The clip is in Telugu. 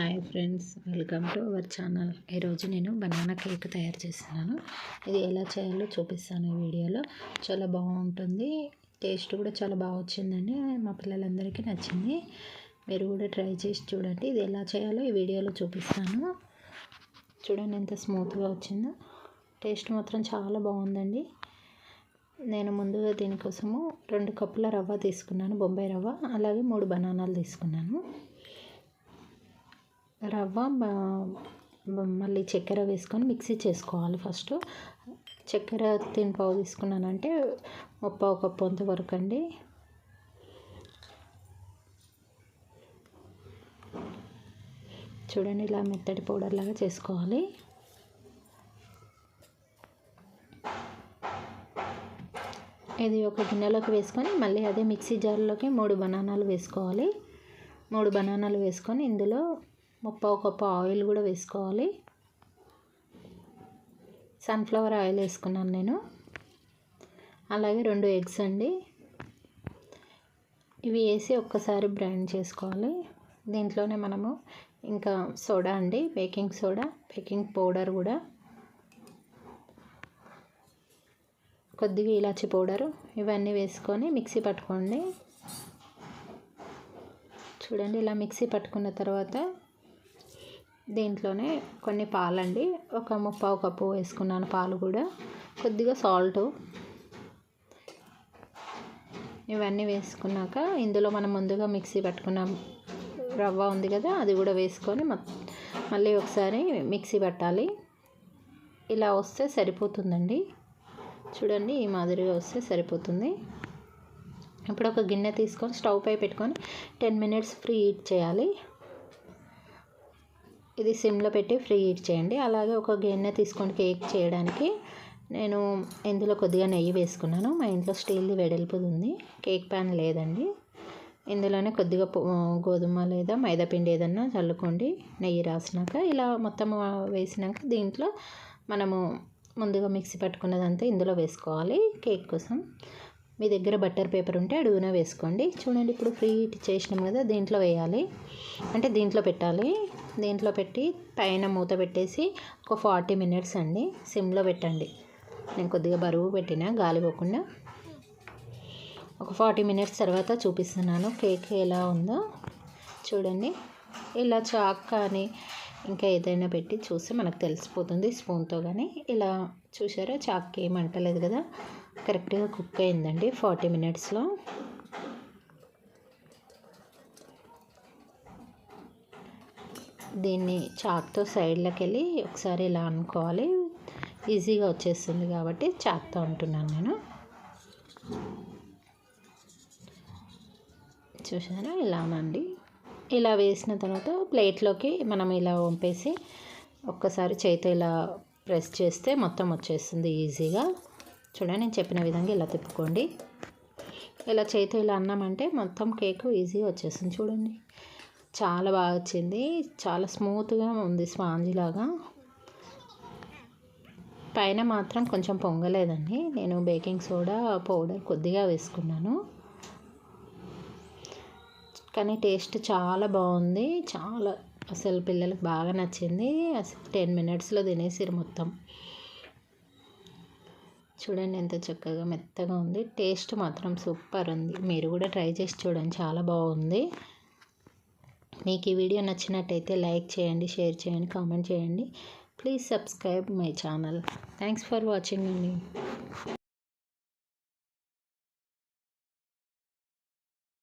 Hi friends welcome to our channel. ఈరోజు నేను బనానా కేక్ తయారు చేస్తున్నాను. ఇది ఎలా చేయాలో చూపిస్తాను ఈ వీడియోలో. చాలా బాగుంటుంది. టేస్ట్ కూడా చాలా బాగా వచ్చిందండి. మా పిల్లలందరికీ నచ్చింది. మీరు కూడా ట్రై చేసి చూడండి. ఇది ఎలా చేయాలో ఈ వీడియోలో చూపిస్తాను. చూడండి ఎంత స్మూత్గా వచ్చిందో. టేస్ట్ మాత్రం చాలా బాగుందండి. నేను ముందుగా దీనికోసము రెండు కప్పుల రవ్వ తీసుకున్నాను బొంబాయి రవ్వ. అలాగే మూడు బనానాలు తీసుకున్నాను. రవ్వ మళ్ళీ చక్కెర వేసుకొని మిక్సీ చేసుకోవాలి ఫస్ట్. చక్కెర తిని పావు తీసుకున్నానంటే ముప్పావు కప్పు అంత వరకు అండి. చూడండి ఇలా మెత్తటి పౌడర్ లాగా చేసుకోవాలి. ఇది ఒక గిన్నెలోకి వేసుకొని మళ్ళీ అదే మిక్సీ జార్లోకి మూడు బనానాలు వేసుకోవాలి. మూడు బనానాలు వేసుకొని ఇందులో ముప్పావు కప్పు ఆయిల్ కూడా వేసుకోవాలి. సన్ఫ్లవర్ ఆయిల్ వేసుకున్నాను నేను. అలాగే రెండు ఎగ్స్ అండి. ఇవి వేసి ఒక్కసారి బ్రైండ్ చేసుకోవాలి. దీంట్లోనే మనము ఇంకా సోడా అండి బేకింగ్ సోడా బేకింగ్ పౌడర్ కూడా. కొద్దిగా ఇలాచి పౌడరు ఇవన్నీ వేసుకొని మిక్సీ పట్టుకోండి. చూడండి ఇలా మిక్సీ పట్టుకున్న తర్వాత దీంట్లోనే కొన్ని పాలండి. ఒక ముప్పావు కప్పు వేసుకున్నాను పాలు కూడా. కొద్దిగా సాల్ట్ ఇవన్నీ వేసుకున్నాక ఇందులో మనం ముందుగా మిక్సీ పట్టుకున్నాం రవ్వ ఉంది కదా అది కూడా వేసుకొని మళ్ళీ ఒకసారి మిక్సీ పట్టాలి. ఇలా వస్తే సరిపోతుందండి. చూడండి ఈ మాదిరిగా వస్తే సరిపోతుంది. ఇప్పుడు ఒక గిన్నె తీసుకొని స్టవ్ పై పెట్టుకొని టెన్ మినిట్స్ ఫ్రీ హీట్ చేయాలి. ఇది సిమ్లో పెట్టి ఫ్రీ హీట్ చేయండి అలాగే ఒక గిన్నె తీసుకొని కేక్ చేయడానికి నేను ఇందులో కొద్దిగా నెయ్యి వేసుకున్నాను. మా ఇంట్లో స్టీల్ది వెడల్పుది ఉంది కేక్ ప్యాన్ లేదండి. ఇందులోనే కొద్దిగా గోధుమ లేదా మైదా పిండి ఏదన్నా చల్లుకోండి. నెయ్యి రాసినాక ఇలా మొత్తం వేసినాక దీంట్లో మనము ముందుగా మిక్సీ పట్టుకున్నదంతా ఇందులో వేసుకోవాలి కేక్ కోసం. మీ దగ్గర బట్టర్ పేపర్ ఉంటే అడుగున వేసుకోండి. చూడండి ఇప్పుడు ఫ్రీ హీట్ చేసినాం కదా దీంట్లో వేయాలి. అంటే దీంట్లో పెట్టాలి. దీంట్లో పెట్టి పైన మూత పెట్టేసి ఒక ఫార్టీ మినిట్స్ అండి సిమ్లో పెట్టండి. నేను కొద్దిగా బరువు పెట్టిన గాలి పోకుండా. ఒక ఫార్టీ మినిట్స్ తర్వాత చూపిస్తున్నాను కేక్ ఎలా ఉందో. చూడండి. ఇలా చాక్ కానీ ఇంకా ఏదైనా పెట్టి చూస్తే మనకు తెలిసిపోతుంది స్పూన్తో కానీ. ఇలా చూసారా? చాక్ ఏమంటలేదు కదా. కరెక్ట్గా కుక్ అయిందండి ఫార్టీ మినిట్స్లో. దీన్ని చాక్తో సైడ్లోకి వెళ్ళి ఒకసారి ఇలా అనుకోవాలి. ఈజీగా వచ్చేస్తుంది కాబట్టి చాక్తో అంటున్నాను నేను. చూసారా ఇలానండి ఇలా వేసిన తర్వాత ప్లేట్లోకి మనం ఇలా వంపేసి ఒక్కసారి చేతితో ఇలా ప్రెస్ చేస్తే మొత్తం వచ్చేస్తుంది ఈజీగా. చూడండి నేను చెప్పిన విధంగా ఇలా తిప్పుకోండి. ఇలా చేతితో ఇలా అన్నామంటే మొత్తం కేక్ ఈజీగా వచ్చేస్తుంది చూడండి. చాలా బాగా వచ్చింది. చాలా స్మూత్గా ఉంది స్పాంజీ లాగా. పైన మాత్రం కొంచెం పొంగలేదండి. నేను బేకింగ్ సోడా పౌడర్ కొద్దిగా వేసుకున్నాను. కానీ టేస్ట్ చాలా బాగుంది. చాలా అసలు పిల్లలకు బాగా నచ్చింది. అసలు టెన్ మినిట్స్లో తినేసారు మొత్తం. చూడండి ఎంత చక్కగా మెత్తగా ఉంది. టేస్ట్ మాత్రం సూపర్ ఉంది. మీరు కూడా ట్రై చేసి చూడండి. చాలా బాగుంది. మీకు ఈ వీడియో నచ్చినట్టయితే లైక్ చేయండి షేర్ చేయండి కామెంట్ చేయండి. Please subscribe my channel. Thanks for watching అండి.